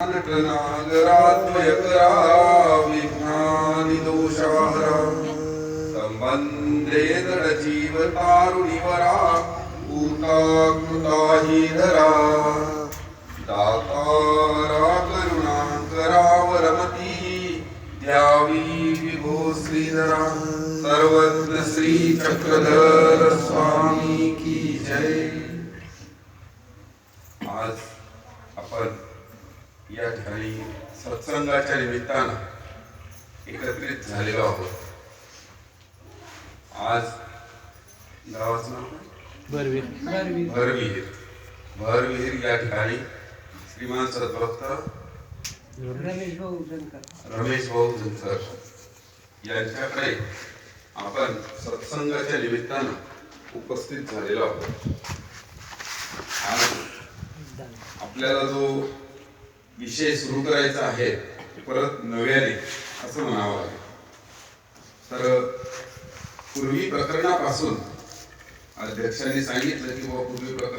नटनागरात्मयकरा विघ्नादिदोषाहरा संबंधे जडजीवतारुणिवरा भूता हि धरा दातारा करुणाकरा वरमती द्यावी विभो श्रीधरा। सर्वत्र श्री चक्रधर स्वामी की जय। आज आपण या ठिकाणी सत्संगाच्या निमित्तानं एकत्रित झालेलो आहोत. आज गावाचं नाव भरविहीर भरविहीर या ठिकाणी श्रीमान सद्भक्त रमेश भाऊ जनकर रमेश भाऊ झुंकर यांच्याकडे आपण सत्संगाच्या निमित्तानं उपस्थित झालेलो आहोत. आज आपल्याला जो विषय सुरू करायचा आहे. परत नव्याने असं म्हणावं लागेल. तर पूर्वी प्रकरणापासून अध्यक्षांनी सांगितलं की बाबा पूर्वी प्रकरण